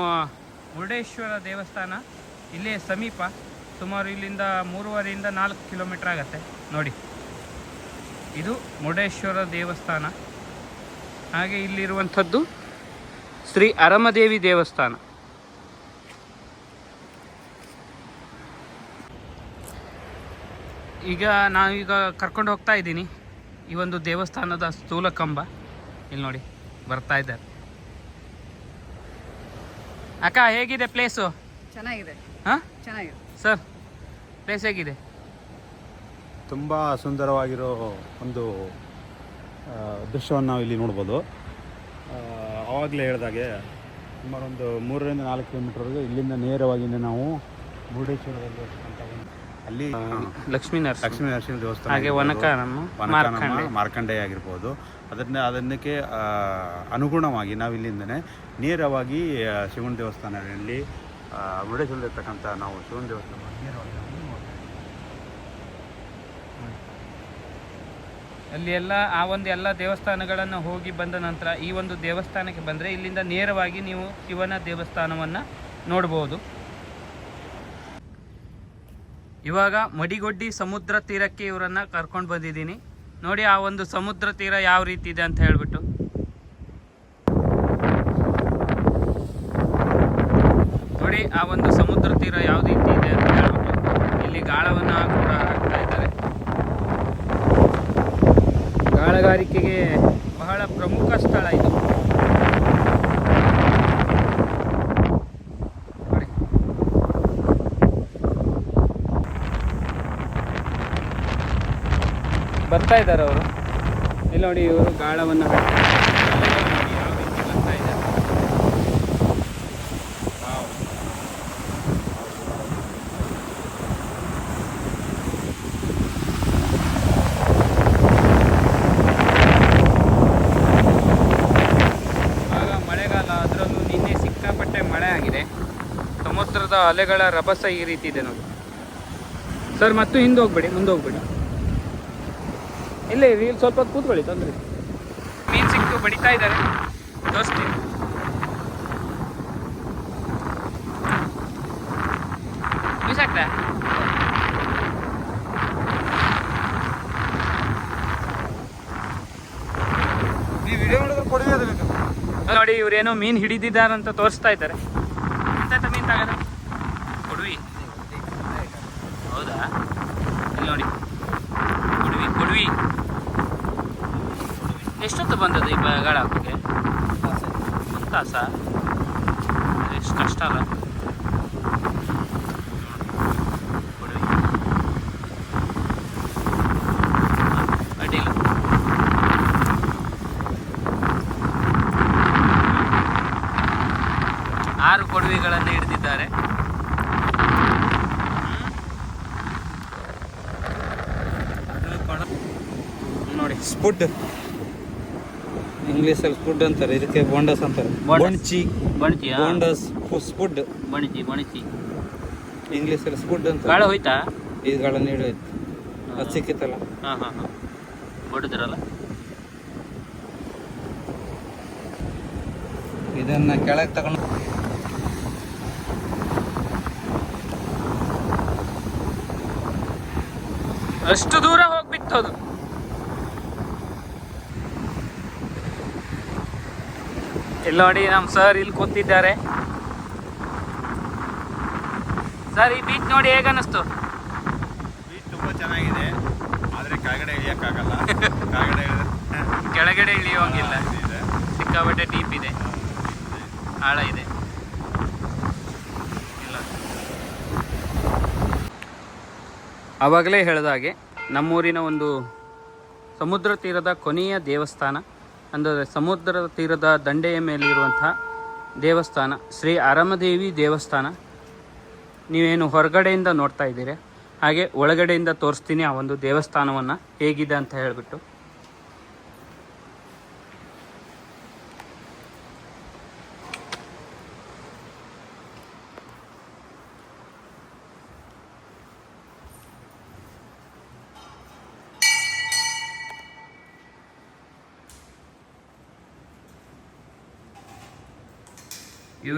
ಮುರುಡೇಶ್ವರ ದೇವಸ್ಥಾನ ಇಲ್ಲೇ ಸಮೀಪ, ಸುಮಾರು ಇಲ್ಲಿಂದ ಮೂರುವರೆಯಿಂದ ನಾಲ್ಕು ಕಿಲೋಮೀಟ್ರ್ ಆಗತ್ತೆ, ನೋಡಿ. ಇದು ಮುರುಡೇಶ್ವರ ದೇವಸ್ಥಾನ. ಹಾಗೆ ಇಲ್ಲಿರುವಂಥದ್ದು ಶ್ರೀ ಅರಮದೇವಿ ದೇವಸ್ಥಾನ. ಈಗ ನಾವೀಗ ಕರ್ಕೊಂಡು ಹೋಗ್ತಾ ಇದ್ದೀನಿ. ಈ ಒಂದು ದೇವಸ್ಥಾನದ ಸ್ಥೂಲ ಕಂಬ ಇಲ್ಲಿ ನೋಡಿ, ಬರ್ತಾ ಇದ್ದಾರೆ. ಅಕ್ಕ ಹೇಗಿದೆ ಪ್ಲೇಸು ಚೆನ್ನಾಗಿದೆ. ಹಾಂ? ಚೆನ್ನಾಗಿದೆ. ಸರ್ ಪ್ಲೇಸ್ ಹೇಗಿದೆ? ತುಂಬ ಸುಂದರವಾಗಿರೋ ಒಂದು ದೃಶ್ಯವನ್ನು ನಾವು ಇಲ್ಲಿ ನೋಡ್ಬೋದು. ಆವಾಗಲೇ ಹೇಳಿದಾಗೆ ಸುಮಾರು ಒಂದು ಮೂರರಿಂದ ನಾಲ್ಕು ಕಿಲೋಮೀಟ್ರ್ವರೆಗೆ ಇಲ್ಲಿಂದ ನೇರವಾಗಿ ನಾವು ಮುರುಡೇಶ್ವರದಲ್ಲಿ ಇರ್ತಕ್ಕಂಥ ಅಲ್ಲಿ ಲಕ್ಷ್ಮೀ ನರಸಿಂಹ. ಲಕ್ಷ್ಮೀ ನರಸಿಂಹ ದೇವಸ್ಥಾನ ಹಾಗೆ ವನಕ ಮಾರ್ಕಂಡೆ. ಮಾರ್ಕಂಡೇಯ ಆಗಿರ್ಬೋದು. ಅದನ್ನ ಅದನ್ನಕ್ಕೆ ಆ, ಅನುಗುಣವಾಗಿ ನಾವು ಇಲ್ಲಿಂದನೇ ನೇರವಾಗಿ ಶಿವನ ದೇವಸ್ಥಾನದಲ್ಲಿ ಆ, ಮುರುಡೇಶ್ವರದಲ್ಲಿರ್ತಕ್ಕಂಥ ನಾವು ಶಿವನ ದೇವಸ್ಥಾನ ನೇರವಾಗಿ ನಾವು ನೋಡ್ತೀವಿ. ಅಲ್ಲಿ ಎಲ್ಲ ಆ ಒಂದು ಎಲ್ಲ ದೇವಸ್ಥಾನಗಳನ್ನು ಹೋಗಿ ಬಂದ ನಂತರ ಈ ಒಂದು ದೇವಸ್ಥಾನಕ್ಕೆ ಬಂದರೆ ಇಲ್ಲಿಂದ ನೇರವಾಗಿ ನೀವು ಶಿವನ ದೇವಸ್ಥಾನವನ್ನು ನೋಡ್ಬೋದು. ಇವಾಗ ಮಡಿಗೊಡ್ಡಿ ಸಮುದ್ರ ತೀರಕ್ಕೆ ಇವರನ್ನು ಕರ್ಕೊಂಡು ಬಂದಿದ್ದೀನಿ. ನೋಡಿ ಆ ಒಂದು ಸಮುದ್ರ ತೀರ ಯಾವ ರೀತಿ ಇದೆ ಅಂತ ಹೇಳ್ಬಿಟ್ಟು. ನೋಡಿ ಆ ಒಂದು ಸಮುದ್ರ ತೀರ ಯಾವ ರೀತಿ ಇದೆ ಅಂತ ಹೇಳ್ಬಿಟ್ಟು. ಇಲ್ಲಿ ಗಾಳವನ್ನು ಕೂಡ ಹಾಕ್ತಾ ಇದ್ದಾರೆ. ಗಾಳಗಾರಿಕೆಗೆ ಬಹಳ ಪ್ರಮುಖ ಸ್ಥಳ ಇದು ನೋಡಿ. ಬರ್ತಾ ಇದ್ದಾರೆ ಅವರು. ಇಲ್ಲಿ ನೋಡಿ ಇವರು ಗಾಳವನ್ನು ಸಮುದ್ರದ ಅಲೆಗಳ ರಭಸ ಈ ರೀತಿ ಇದೆ ನೋಡಿ. ಸರ್, ಮತ್ತು ಹಿಂದೆ ಹೋಗ್ಬೇಡಿ ಮುಂದೆ ಹೋಗ್ಬೇಡಿ ಇಲ್ಲೇ ಇಲ್ಲಿ ಸ್ವಲ್ಪ ಹೊತ್ತು ಕೂತ್ಕೊಳ್ಳಿ ತೊಂದರೆ ಮೀನ್ ಸಿಕ್ತು ಬಡಿತಾ ಇದ್ದಾರೆ. ತೋರಿಸ್ತೀನಿ ಬೀಸಾಕ್ತಾ ನೋಡಿ ಇವ್ರೇನೋ ಹಿಡಿದಿದ್ದಾರೆ ಹಿಡಿದಿದ್ದಾರಂತ ತೋರಿಸ್ತಾ ಇದ್ದಾರೆ. ಧಾರವಾಡ ಹೋಗೋಕ್ಕೆ ಒಂದು ಎಷ್ಟು ಕಷ್ಟ ಅಲ್ಲ. ಅಡ್ಡಿಲ್ಲ. ಆರು ಕೊಡುವೆಗಳನ್ನು ಹಿಡಿದಿದ್ದಾರೆ. ನೋಡಿ. ಸ್ಪುಟ್ ಇಂಗ್ಲೀಷಲ್ಲಿ ಫುಡ್ ಅಂತಾರೆ ಇದಕ್ಕೆ ಬೋಂಡಸ್ ಅಂತಾರೆ. ಬಣಚಿ ಬಣಚಿ ಬೊಂಡಸ್ ಸ್ಪುಡ್ ಬಣಿಚಿ ಬಣಿಚಿ ಇಂಗ್ಲೀಷಲ್ಲಿ ಫುಡ್ ಅಂತ ಗಾಳ ಹೋಯ್ತಾ? ಈಗಳ ನೀಡೋಯ್ತು ಅದು ಸಿಕ್ಕಿತ್ತಲ್ಲ. ಹಾಂ ಹಾಂ ಹಾಂ. ಹೊಡೆದ್ರಲ್ಲ ಇದನ್ನ ಕೆಳಗೆ ತಗೊಂಡು ಅಷ್ಟು ದೂರ ಹೋಗ್ಬಿತ್ತು ಅದು ಇಲ್ಲಿ ನೋಡಿ ನಮ್ಮ ಸರ್ ಇಲ್ಲಿ ಕೂತಿದ್ದಾರೆ. ಸರ್ ಈ ಬೀಚ್ ನೋಡಿ ಹೇಗೆ ಅನಿಸ್ತು ಬೀಚ್ ತುಂಬ ಚೆನ್ನಾಗಿದೆ ಆದರೆ ಕೆಳಗಡೆ ಇಳಿಯೋಕ್ಕಾಗಲ್ಲ. ಕೆಳಗಡೆ [laughs] ಕೆಳಗಡೆ ಇಳಿಯೋಂಗಿಲ್ಲ ಸಿಕ್ಕಾಪಟ್ಟೆ ಡೀಪ್ ಇದೆ. ಆಳ ಇದೆ. ಇಲ್ಲ. ಆವಾಗಲೇ ಹೇಳಿದ ಹಾಗೆ ನಮ್ಮೂರಿನ ಒಂದು ಸಮುದ್ರ ತೀರದ ಕೊನೆಯ ದೇವಸ್ಥಾನ ಅಂದರೆ ಸಮುದ್ರ ತೀರದ ದಂಡೆಯ ಮೇಲಿರುವಂತಹ ದೇವಸ್ಥಾನ, ಶ್ರೀ ಅರಮದೇವಿ ದೇವಸ್ಥಾನ. ನೀವೇನು ಹೊರಗಡೆಯಿಂದ ನೋಡ್ತಾ ಇದ್ದೀರಿ, ಹಾಗೆ ಒಳಗಡೆಯಿಂದ ತೋರಿಸ್ತೀನಿ ಆ ಒಂದು ದೇವಸ್ಥಾನವನ್ನು ಹೇಗಿದೆ ಅಂತ ಹೇಳಿಬಿಟ್ಟು.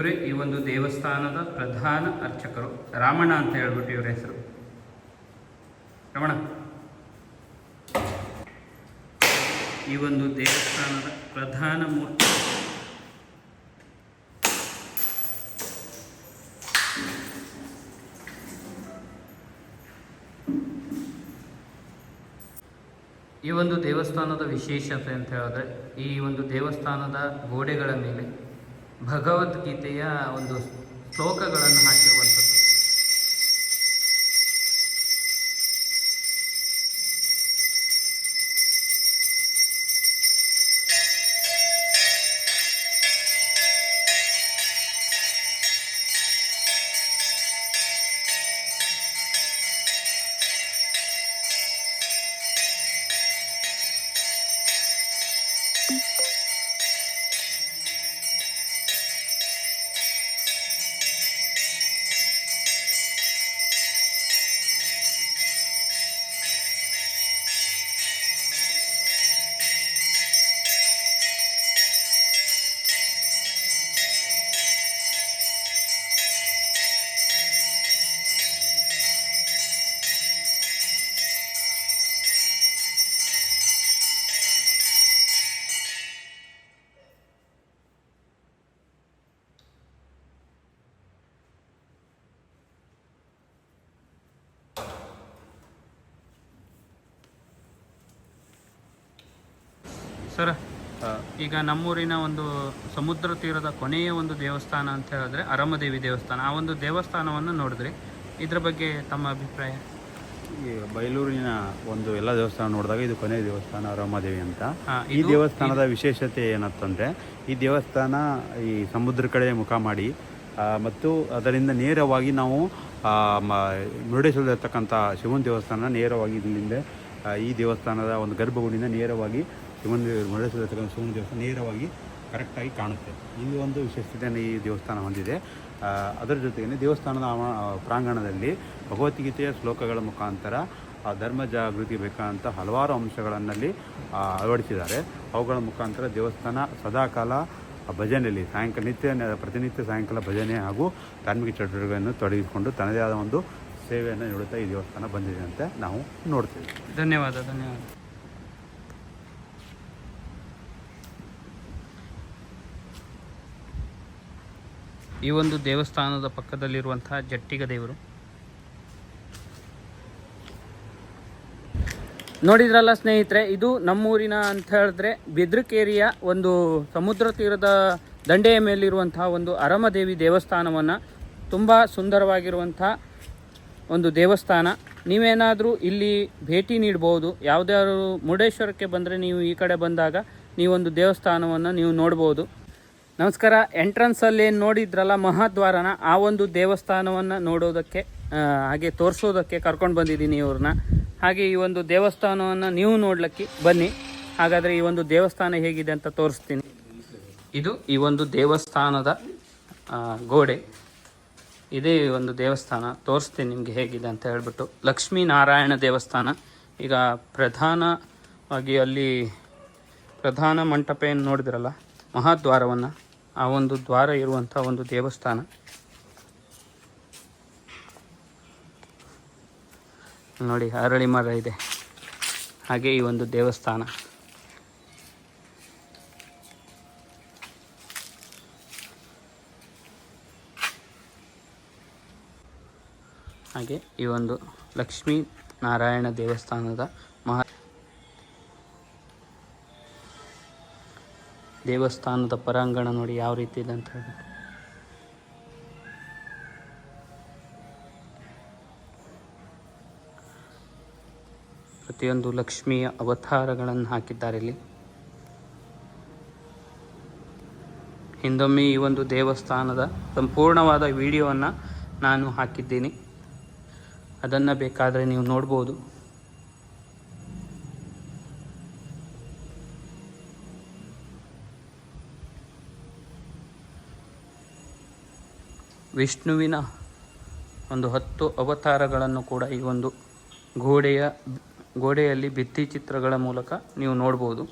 ಇವರೇ ಈ ಒಂದು ದೇವಸ್ಥಾನದ ಪ್ರಧಾನ ಅರ್ಚಕರು. ರಾಮಣ್ಣ ಅಂತ ಹೇಳ್ಬಿಟ್ಟು ಇವರ ಹೆಸರು. ರಮಣ ಈ ಒಂದು ದೇವಸ್ಥಾನದ ಪ್ರಧಾನ ಮೂರ್ತಿ. ಈ ಒಂದು ದೇವಸ್ಥಾನದ ವಿಶೇಷತೆ ಅಂತ ಹೇಳಿದ್ರೆ ಈ ಒಂದು ದೇವಸ್ಥಾನದ ಗೋಡೆಗಳ ಮೇಲೆ ಭಗವದ್ಗೀತೆಯ ಒಂದು ಶ್ಲೋಕಗಳನ್ನು ಹಾಕಿರುವಂಥದ್ದು. ಈಗ ನಮ್ಮೂರಿನ ಒಂದು ಸಮುದ್ರ ತೀರದ ಕೊನೆಯ ಒಂದು ದೇವಸ್ಥಾನ ಅಂತ ಹೇಳಿದ್ರೆ ಅರಮದೇವಿ ದೇವಸ್ಥಾನ. ಆ ಒಂದು ದೇವಸ್ಥಾನವನ್ನು ನೋಡಿದ್ರಿ. ಇದ್ರ ಬಗ್ಗೆ ತಮ್ಮ ಅಭಿಪ್ರಾಯ? ಈ ಬೈಲೂರಿನ ಒಂದು ಎಲ್ಲ ದೇವಸ್ಥಾನ ನೋಡಿದಾಗ ಇದು ಕೊನೆಯ ದೇವಸ್ಥಾನ ರಾಮದೇವಿ ಅಂತ. ಈ ದೇವಸ್ಥಾನದ ವಿಶೇಷತೆ ಏನಂತಂದ್ರೆ ಈ ದೇವಸ್ಥಾನ ಈ ಸಮುದ್ರ ಕಡೆ ಮುಖ ಮಾಡಿ ಮತ್ತು ಅದರಿಂದ ನೇರವಾಗಿ ನಾವು ಮುರುಡೇಶ್ವರದಲ್ಲಿರ್ತಕ್ಕಂಥ ಶಿವನ ದೇವಸ್ಥಾನ ನೇರವಾಗಿ ಇಲ್ಲಿಂದ ಈ ದೇವಸ್ಥಾನದ ಒಂದು ಗರ್ಭಗುಡಿಯಿಂದ ನೇರವಾಗಿ ಶಿವನ ದೇವ- ಮುರುಡೇಶ್ವರದಲ್ಲಿರ್ತಕ್ಕಂಥ ಶಿವನ ದೇವಸ್ಥಾನ ನೇರವಾಗಿ ಕರೆಕ್ಟಾಗಿ ಕಾಣುತ್ತೆ. ಈ ಒಂದು ವಿಶೇಷತೆಯನ್ನು ಈ ದೇವಸ್ಥಾನ ಹೊಂದಿದೆ. ಅದರ ಜೊತೆಗೆ ದೇವಸ್ಥಾನದ ಪ್ರಾಂಗಣದಲ್ಲಿ ಭಗವದ್ಗೀತೆಯ ಶ್ಲೋಕಗಳ ಮುಖಾಂತರ ಧರ್ಮ ಜಾಗೃತಿ ಬೇಕಾದಂಥ ಹಲವಾರು ಅಂಶಗಳನ್ನಲ್ಲಿ ಅಳವಡಿಸಿದ್ದಾರೆ. ಅವುಗಳ ಮುಖಾಂತರ ದೇವಸ್ಥಾನ ಸದಾಕಾಲ ಭಜನೆಯಲ್ಲಿ, ಸಾಯಂಕಾಲ ನಿತ್ಯ, ಪ್ರತಿನಿತ್ಯ ಸಾಯಂಕಾಲ ಭಜನೆ ಹಾಗೂ ಧಾರ್ಮಿಕ ಚಟುವಟಿಕೆಗಳನ್ನು ತೊಡಗಿಸಿಕೊಂಡು ತನ್ನದೇ ಆದ ಒಂದು ಸೇವೆಯನ್ನು ನೀಡುತ್ತಾ ಈ ದೇವಸ್ಥಾನ ಬಂದಿದೆ ಅಂತ ನಾವು ನೋಡ್ತೀವಿ. ಧನ್ಯವಾದ ಧನ್ಯವಾದ. ಈ ಒಂದು ದೇವಸ್ಥಾನದ ಪಕ್ಕದಲ್ಲಿರುವಂತಹ ಜಟ್ಟಿಗ ದೇವರು. ನೋಡಿದ್ರಲ್ಲ ಸ್ನೇಹಿತರೆ, ಇದು ನಮ್ಮೂರಿನ ಅಂತ ಹೇಳಿದ್ರೆ ಬೆದ್ರಕೇರಿಯ ಒಂದು ಸಮುದ್ರ ತೀರದ ದಂಡೆಯ ಮೇಲಿರುವಂತಹ ಒಂದು ಅರಮದೇವಿ ದೇವಸ್ಥಾನವನ್ನು ತುಂಬ ಸುಂದರವಾಗಿರುವಂಥ ಒಂದು ದೇವಸ್ಥಾನ. ನೀವೇನಾದರೂ ಇಲ್ಲಿ ಭೇಟಿ ನೀಡ್ಬೋದು, ಯಾವುದಾದ್ರು ಮುರುಡೇಶ್ವರಕ್ಕೆ ಬಂದರೆ ನೀವು ಈ ಕಡೆ ಬಂದಾಗ ನೀವೊಂದು ದೇವಸ್ಥಾನವನ್ನು ನೀವು ನೋಡ್ಬೋದು. ನಮಸ್ಕಾರ, ಎಂಟ್ರೆನ್ಸಲ್ಲಿ ಏನು ನೋಡಿದ್ರಲ್ಲ ಮಹಾದ್ವಾರನ, ಆ ಒಂದು ದೇವಸ್ಥಾನವನ್ನು ನೋಡೋದಕ್ಕೆ ಹಾಗೆ ತೋರಿಸೋದಕ್ಕೆ ಕರ್ಕೊಂಡು ಬಂದಿದ್ದೀನಿ ಇವ್ರನ್ನ. ಹಾಗೆ ಈ ಒಂದು ದೇವಸ್ಥಾನವನ್ನು ನೀವು ನೋಡ್ಲಿಕ್ಕೆ ಬನ್ನಿ. ಹಾಗಾದರೆ ಈ ಒಂದು ದೇವಸ್ಥಾನ ಹೇಗಿದೆ ಅಂತ ತೋರಿಸ್ತೀನಿ. ಇದು ಈ ಒಂದು ದೇವಸ್ಥಾನದ ಗೋಡೆ. ಇದೇ ಒಂದು ದೇವಸ್ಥಾನ. ತೋರಿಸ್ತೀನಿ ನಿಮಗೆ ಹೇಗಿದೆ ಅಂತ ಹೇಳ್ಬಿಟ್ಟು. ಲಕ್ಷ್ಮೀನಾರಾಯಣ ದೇವಸ್ಥಾನ. ಈಗ ಪ್ರಧಾನವಾಗಿ ಅಲ್ಲಿ ಪ್ರಧಾನ ಮಂಟಪ ಏನು ನೋಡಿದ್ರಲ್ಲ, ಮಹಾದ್ವಾರವನ್ನು. ಆ ಒಂದು ದ್ವಾರ ಇರುವಂಥ ಒಂದು ದೇವಸ್ಥಾನ. ನೋಡಿ, ಅರಳಿ ಮರ ಇದೆ. ಹಾಗೆ ಈ ಒಂದು ದೇವಸ್ಥಾನ. ಹಾಗೆ ಈ ಒಂದು ಲಕ್ಷ್ಮೀ ನಾರಾಯಣ ದೇವಸ್ಥಾನದ ಮಹಾ ದೇವಸ್ಥಾನದ ಪರಾಂಗಣ ನೋಡಿ ಯಾವ ರೀತಿ ಇದೆ ಅಂತ ಹೇಳಿ. ಪ್ರತಿಯೊಂದು ಲಕ್ಷ್ಮಿಯ ಅವತಾರಗಳನ್ನು ಹಾಕಿದ್ದಾರೆ ಇಲ್ಲಿ. ಹಿಂದೊಮ್ಮೆ ಈ ಒಂದು ದೇವಸ್ಥಾನದ ಸಂಪೂರ್ಣವಾದ ವಿಡಿಯೋವನ್ನು ನಾನು ಹಾಕಿದ್ದೀನಿ. ಅದನ್ನು ಬೇಕಾದರೆ ನೀವು ನೋಡ್ಬೋದು. ವಿಷ್ಣುವಿನ ಒಂದು ಹತ್ತು ಅವತಾರಗಳನ್ನು ಕೂಡ ಈ ಒಂದು ಗೋಡೆಯ, ಗೋಡೆಯಲ್ಲಿ ಭಿತ್ತಿ ಚಿತ್ರಗಳ ಮೂಲಕ ನೀವು ನೋಡ್ಬೋದು.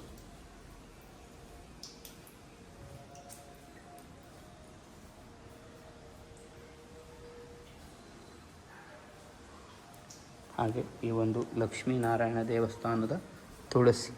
ಹಾಗೆ ಈ ಒಂದು ಲಕ್ಷ್ಮೀನಾರಾಯಣ ದೇವಸ್ಥಾನದ ತುಳಸಿ.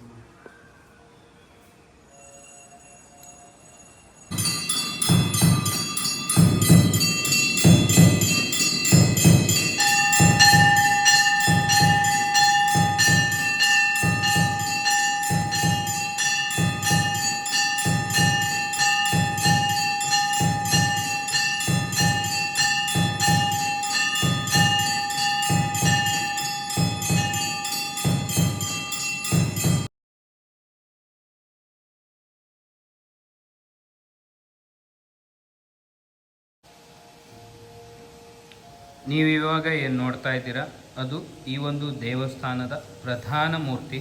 ನೀವು ಇವಾಗ ಏನು ನೋಡ್ತಾ ಇದ್ದೀರಾ? ಅದು ಈ ಒಂದು ದೇವಸ್ಥಾನದ ಪ್ರಧಾನ ಮೂರ್ತಿ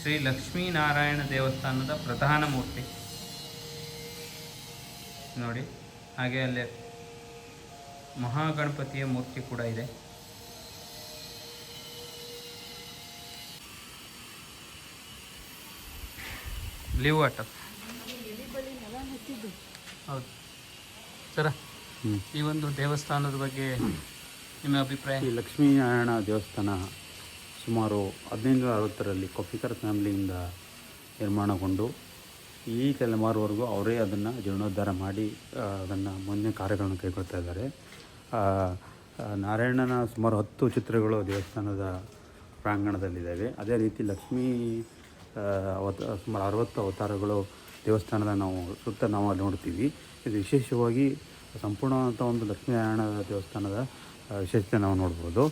ಶ್ರೀ ಲಕ್ಷ್ಮೀನಾರಾಯಣ ದೇವಸ್ಥಾನದ ಪ್ರಧಾನ ಮೂರ್ತಿ. ನೋಡಿ ಹಾಗೆ ಅಲ್ಲಿ ಮಹಾಗಣಪತಿಯ ಮೂರ್ತಿ ಕೂಡ ಇದೆ. Blue water. ಹೌದು. ಸರ ಈ ಒಂದು ದೇವಸ್ಥಾನದ ಬಗ್ಗೆ ನಿಮ್ಮ ಅಭಿಪ್ರಾಯ? ಈ ಲಕ್ಷ್ಮೀನಾರಾಯಣ ದೇವಸ್ಥಾನ ಸುಮಾರು ಹದಿನೈದು ಅರವತ್ತರಲ್ಲಿ ಕೊಪ್ಪಿಕರ್ ಫ್ಯಾಮಿಲಿಯಿಂದ ನಿರ್ಮಾಣಗೊಂಡು ಈ ತಲೆಮಾರುವರೆಗೂ ಅವರೇ ಅದನ್ನು ಜೀರ್ಣೋದ್ಧಾರ ಮಾಡಿ ಅದನ್ನು ಮುಂದಿನ ಕಾರ್ಯಗಳನ್ನು ಕೈಗೊಳ್ತಾ ಇದ್ದಾರೆ. ನಾರಾಯಣನ ಸುಮಾರು ಹತ್ತು ಚಿತ್ರಗಳು ದೇವಸ್ಥಾನದ ಪ್ರಾಂಗಣದಲ್ಲಿದ್ದಾವೆ. ಅದೇ ರೀತಿ ಲಕ್ಷ್ಮೀ ಅವತ, ಸುಮಾರು ಅರವತ್ತು ಅವತಾರಗಳು ದೇವಸ್ಥಾನದ ನಾವು, ಸುತ್ತ ನಾವು ನೋಡ್ತೀವಿ. ಇದು ವಿಶೇಷವಾಗಿ ಸಂಪೂರ್ಣವಾದಂಥ ಒಂದು ಲಕ್ಷ್ಮೀನಾರಾಯಣ ದೇವಸ್ಥಾನದ ವಿಶೇಷತೆ ನಾವು ನೋಡ್ಬೋದು.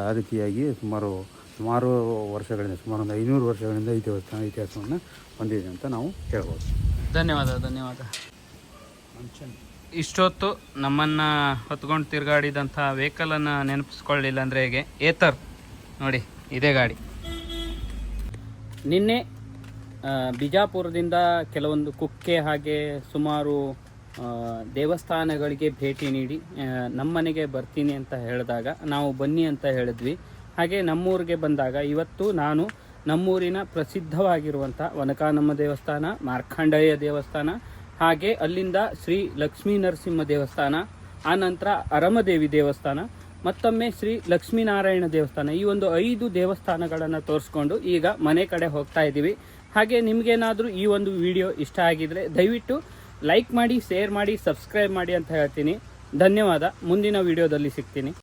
ಆ ರೀತಿಯಾಗಿ ಸುಮಾರು ಸುಮಾರು ವರ್ಷಗಳಿಂದ ಸುಮಾರು ಒಂದು ಐನೂರು ವರ್ಷಗಳಿಂದ ಈ ದೇವಸ್ಥಾನ ಇತಿಹಾಸವನ್ನು ಹೊಂದಿದೆ ಅಂತ ನಾವು ಹೇಳ್ಬೋದು. ಧನ್ಯವಾದ ಧನ್ಯವಾದ. ಇಷ್ಟೊತ್ತು ನಮ್ಮನ್ನು ಹೊತ್ಕೊಂಡು ತಿರುಗಾಡಿದಂಥ ವೆಹಿಕಲನ್ನು ನೆನಪಿಸ್ಕೊಳ್ಳಿಲ್ಲ ಅಂದರೆ ಹೇಗೆ? ಏತರ್, ನೋಡಿ, ಇದೇ ಗಾಡಿ. ನಿನ್ನೆ ಬಿಜಾಪುರದಿಂದ ಕೆಲವೊಂದು ಕುಕ್ಕೆ ಹಾಗೆ ಸುಮಾರು ದೇವಸ್ಥಾನಗಳಿಗೆ ಭೇಟಿ ನೀಡಿ ನಮ್ಮನೆಗೆ ಬರ್ತೀನಿ ಅಂತ ಹೇಳಿದಾಗ ನಾವು ಬನ್ನಿ ಅಂತ ಹೇಳಿದ್ವಿ. ಹಾಗೆ ನಮ್ಮೂರಿಗೆ ಬಂದಾಗ ಇವತ್ತು ನಾನು ನಮ್ಮೂರಿನ ಪ್ರಸಿದ್ಧವಾಗಿರುವಂಥ ವನಕಾನಮ್ಮ ದೇವಸ್ಥಾನ ಮಾರ್ಕಾಂಡಯ್ಯ ದೇವಸ್ಥಾನ, ಹಾಗೆ ಅಲ್ಲಿಂದ ಶ್ರೀ ಲಕ್ಷ್ಮೀ ನರಸಿಂಹ ದೇವಸ್ಥಾನ ಆನಂತರ ಅರಮದೇವಿ ದೇವಸ್ಥಾನ, ಮತ್ತೊಮ್ಮೆ ಶ್ರೀ ಲಕ್ಷ್ಮೀನಾರಾಯಣ ದೇವಸ್ಥಾನ. ಈ ಒಂದು ಐದು ದೇವಸ್ಥಾನಗಳನ್ನು ತೋರಿಸ್ಕೊಂಡು ಈಗ ಮನೆ ಕಡೆ ಹೋಗ್ತಾ ಇದ್ದೀವಿ. ಹಾಗೆ ನಿಮಗೇನಾದರೂ ಈ ಒಂದು ವಿಡಿಯೋ ಇಷ್ಟ ಆಗಿದ್ರೆ ದಯವಿಟ್ಟು ಲೈಕ್ ಮಾಡಿ ಶೇರ್ ಮಾಡಿ ಸಬ್ಸ್ಕ್ರೈಬ್ ಮಾಡಿ ಅಂತ ಹೇಳ್ತೀನಿ. ಧನ್ಯವಾದ. ಮುಂದಿನ ವಿಡಿಯೋದಲ್ಲಿ ಸಿಗ್ತೀನಿ.